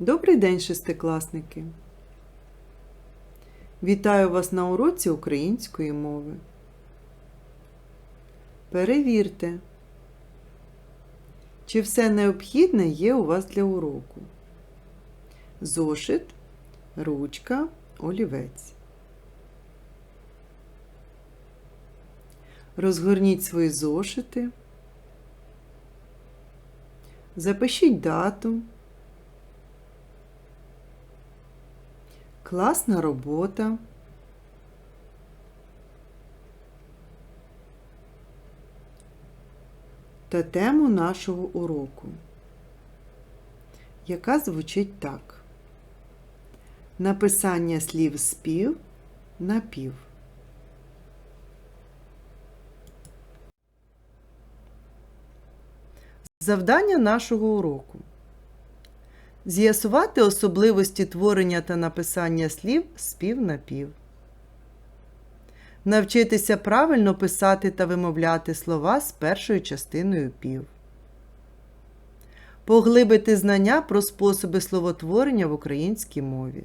Добрий день, шестикласники! Вітаю вас на уроці української мови. Перевірте, чи все необхідне є у вас для уроку. Зошит, ручка, олівець. Розгорніть свої зошити. Запишіть дату. Класна робота. Та тему нашого уроку, яка звучить так. Написання слів спів напів. Завдання нашого уроку. З'ясувати особливості творення та написання слів спів напів. Навчитися правильно писати та вимовляти слова з першою частиною пів. Поглибити знання про способи словотворення в українській мові.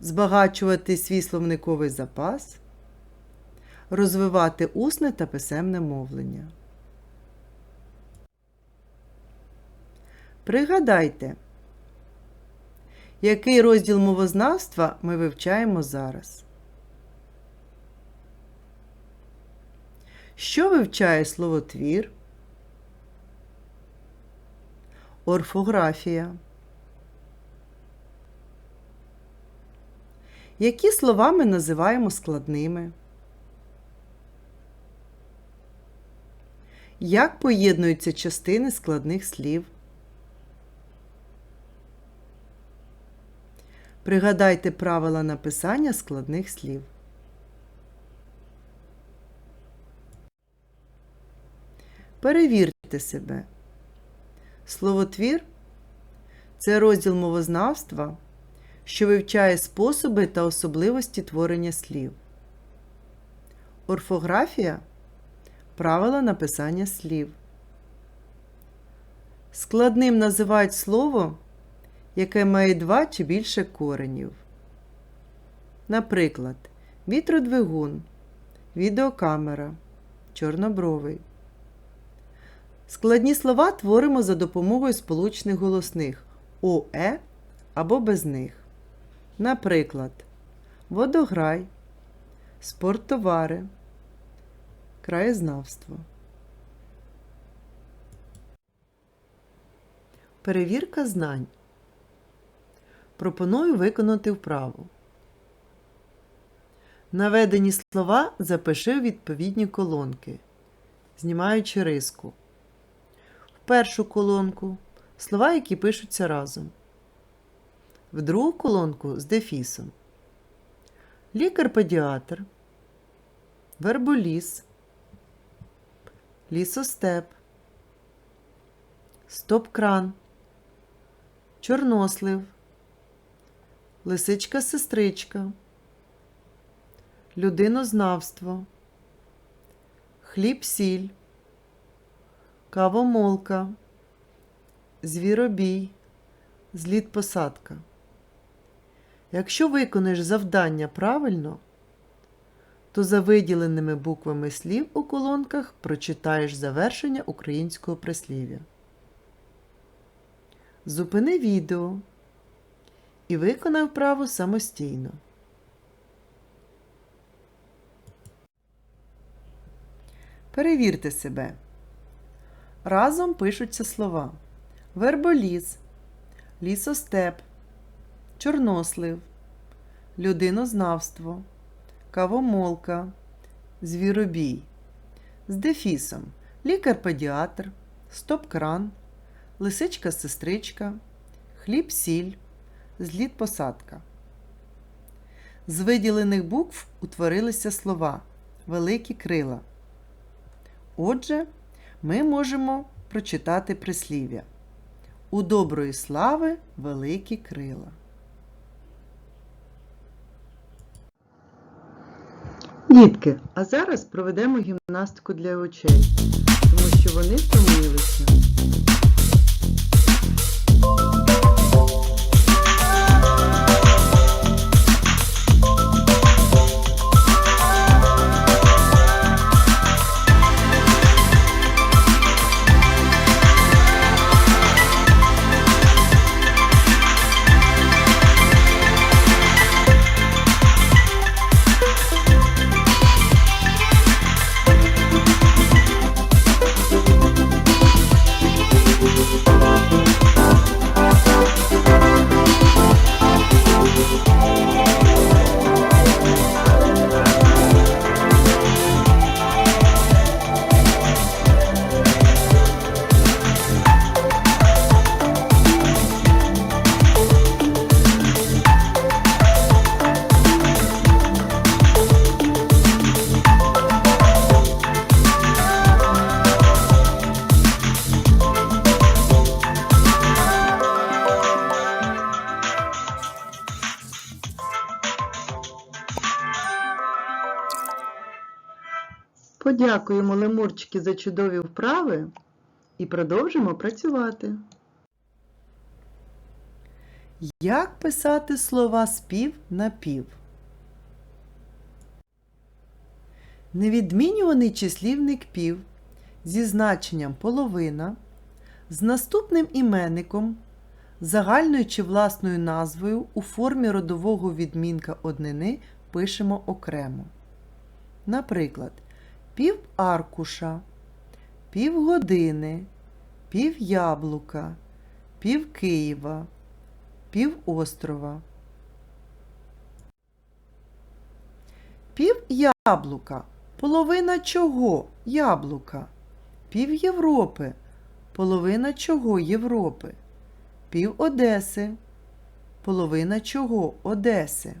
Збагачувати свій словниковий запас. Розвивати усне та писемне мовлення. Пригадайте, який розділ мовознавства ми вивчаємо зараз. Що вивчає словотвір? Орфографія. Які слова ми називаємо складними? Як поєднуються частини складних слів? Пригадайте правила написання складних слів. Перевірте себе. Словотвір це розділ мовознавства, що вивчає способи та особливості творення слів. Орфографія правила написання слів. Складним називають слово, яке має два чи більше коренів. Наприклад, вітродвигун, відеокамера, чорнобровий. Складні слова творимо за допомогою сполучних голосних ОЕ або без них. Наприклад, водограй, спорттовари, краєзнавство. Перевірка знань. Пропоную виконати вправу. Наведені слова запиши в відповідні колонки, знімаючи риску. В першу колонку слова, які пишуться разом. В другу колонку з дефісом. Лікар-педіатр, верболіс, лісостеп, стоп-кран, чорнослив, лисичка-сестричка, людинознавство, хліб-сіль, кавомолка, звіробій, зліт-посадка. Якщо виконаєш завдання правильно, то за виділеними буквами слів у колонках прочитаєш завершення українського прислів'я. Зупини відео і виконай вправу самостійно. Перевірте себе. Разом пишуться слова верболіз, лісостеп, чорнослив, людинознавство, кавомолка, звіробій. З дефісом лікар-педіатр, стоп-кран, лисичка-сестричка, хліб-сіль, зліт-посадка. З виділених букв утворилися слова великі крила. Отже, ми можемо прочитати прислів'я. У доброї слави великі крила. Дітки, а зараз проведемо гімнастику для очей, тому що вони втомилися. Подякуємо лемурчики за чудові вправи і продовжимо працювати. Як писати слова спів на пів? Невідмінюваний числівник пів зі значенням половина, з наступним іменником, загальною чи власною назвою у формі родового відмінка однини пишемо окремо. Наприклад, пів аркуша, пів години, пів яблука, пів Києва, пів острова. Пів яблука. Половина чого яблука? Пів Європи. Половина чого Європи? Пів Одеси. Половина чого Одеси.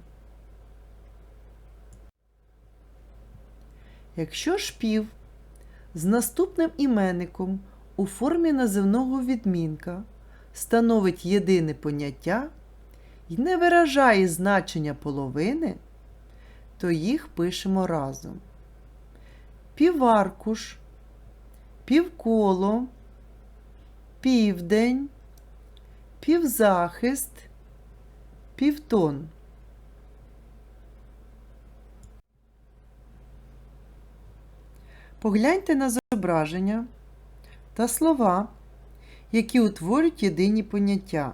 Якщо ж пів з наступним іменником у формі називного відмінка становить єдине поняття і не виражає значення половини, то їх пишемо разом. Піваркуш, півколо, південь, півзахист, півтон. Погляньте на зображення та слова, які утворюють єдині поняття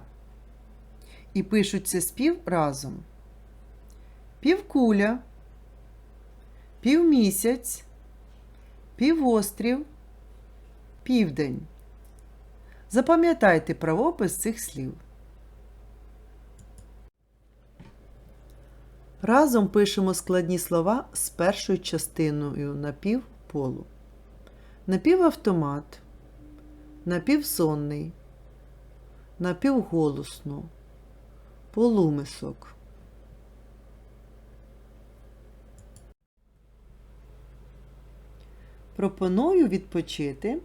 і пишуться спів разом. Півкуля, півмісяць, півострів, південь. Запам'ятайте правопис цих слів. Разом пишемо складні слова з першою частиною напівполу. Напівавтомат, напівсонний, напівголосно, полумисок. Пропоную відпочити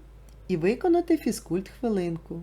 і виконати фізкульт хвилинку.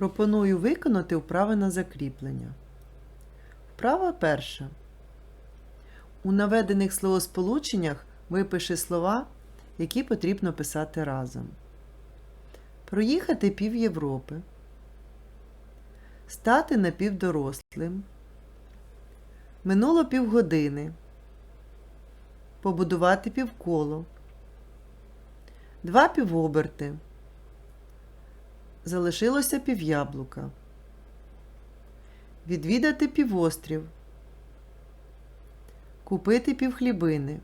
Пропоную виконати вправи на закріплення. Вправа перша. У наведених словосполученнях випиши слова, які потрібно писати разом. Проїхати пів Європи. Стати напівдорослим. Минуло півгодини. Побудувати півколо. Два півоберти. Залишилося півяблука. Відвідати півострів. Купити півхлібини.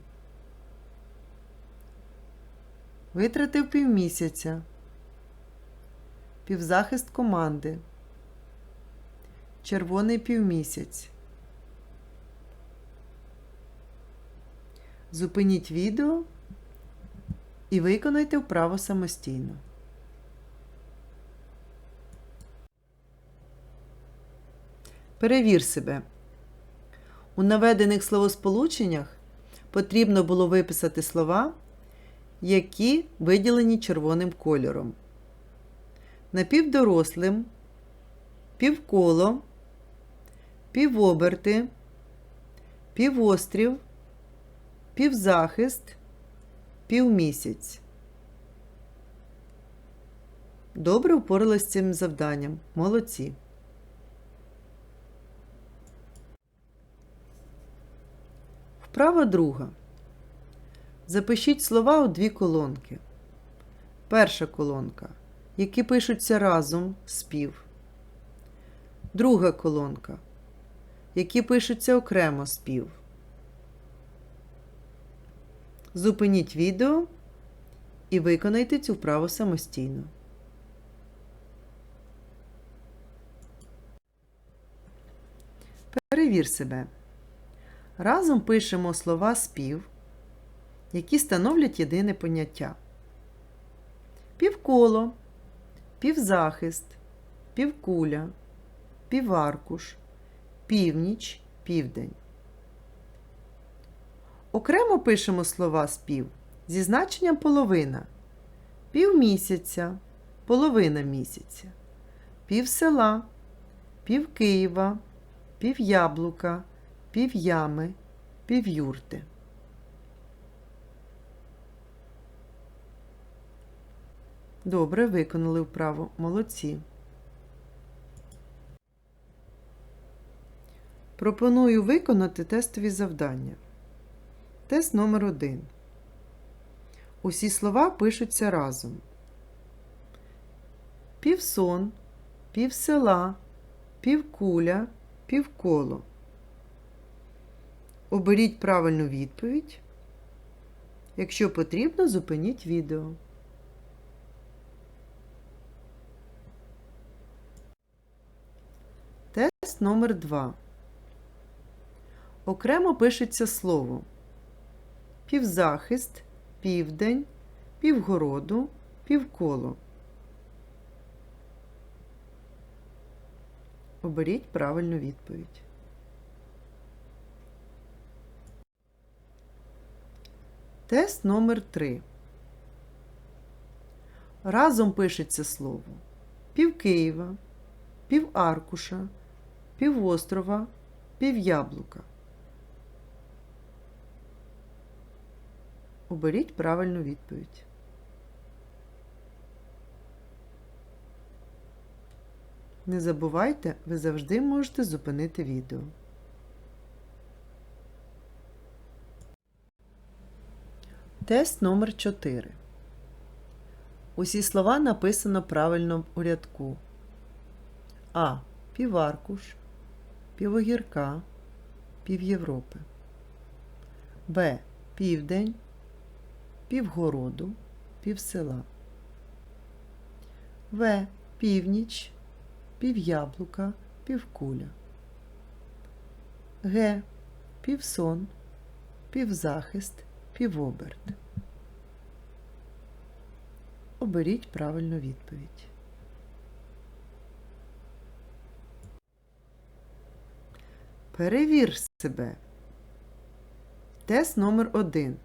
Витратив півмісяця. Півзахист команди. Червоний півмісяць. Зупиніть відео і виконайте вправо самостійно. Перевір себе. У наведених словосполученнях потрібно було виписати слова, які виділені червоним кольором. Напівдорослим, півколо, півоберти, півострів, півзахист, півмісяць. Добре впоралась з цим завданням. Молодці. Вправа друга. Запишіть слова у дві колонки. Перша колонка, які пишуться разом спів. Друга колонка, які пишуться окремо спів. Зупиніть відео і виконайте цю вправу самостійно. Перевір себе. Разом пишемо слова спів, які становлять єдине поняття. Півколо, півзахист, півкуля, піваркуш, північ, південь. Окремо пишемо слова спів зі значенням половина, півмісяця, половина місяця, пів села, пів Києва, пів яблука, пів ями, пів юрти. Добре, виконали вправу. Молодці. Пропоную виконати тестові завдання. Тест номер 1. Усі слова пишуться разом. Півсон, півсела, півкуля, півколо. Оберіть правильну відповідь. Якщо потрібно, зупиніть відео. Тест номер 2. Окремо пишеться слово півзахист, південь, півгороду, півколо. Оберіть правильну відповідь. Тест номер 3. Разом пишеться слово пів Києва, пів аркуша, пів острова, пів яблука. Оберіть правильну відповідь. Не забувайте, ви завжди можете зупинити відео. Тест номер 4. Усі слова написано правильно у рядку. А. Піваркуш, півогірка, півєвропи. Б. Південь, півгороду, півсела. В. Північ, півяблука, півкуля. Г. Півсон, півзахист, півоберт. Оберіть правильну відповідь. Перевір себе. Тест номер 1.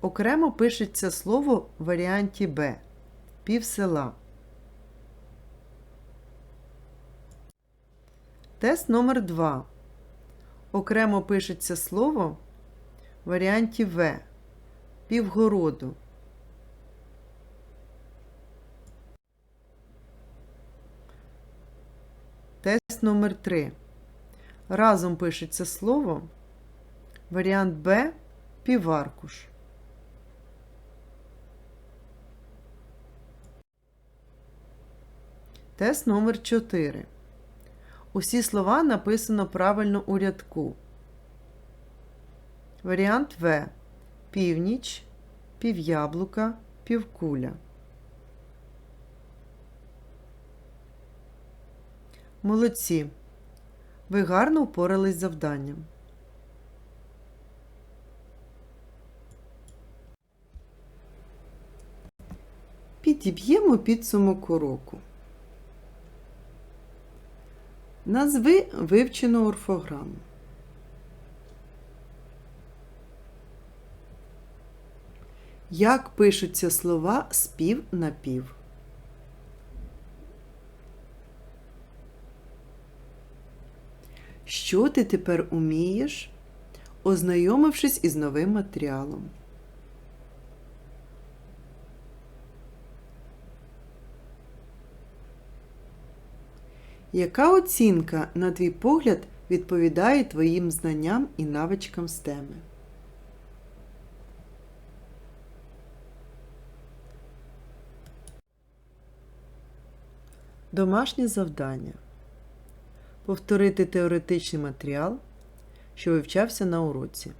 Окремо пишеться слово в варіанті Б. Півсела. Тест номер 2. Окремо пишеться слово варіанті В. Півгороду. Тест номер 3. Разом пишеться слово. Варіант Б піваркуш. Тест номер 4. Усі слова написано правильно у рядку. Варіант В. Північ, півяблука, півкуля. Молодці. Ви гарно впорались з завданням. Підіб'ємо підсумок уроку. Назви вивчену орфограму. Як пишуться слова спів на пів? Що ти тепер умієш, ознайомившись із новим матеріалом? Яка оцінка, на твій погляд, відповідає твоїм знанням і навичкам з теми? Домашнє завдання. Повторити теоретичний матеріал, що вивчався на уроці.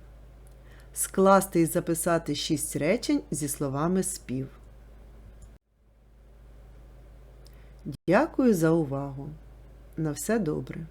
Скласти і записати шість речень зі словами спів. Дякую за увагу. На все добре.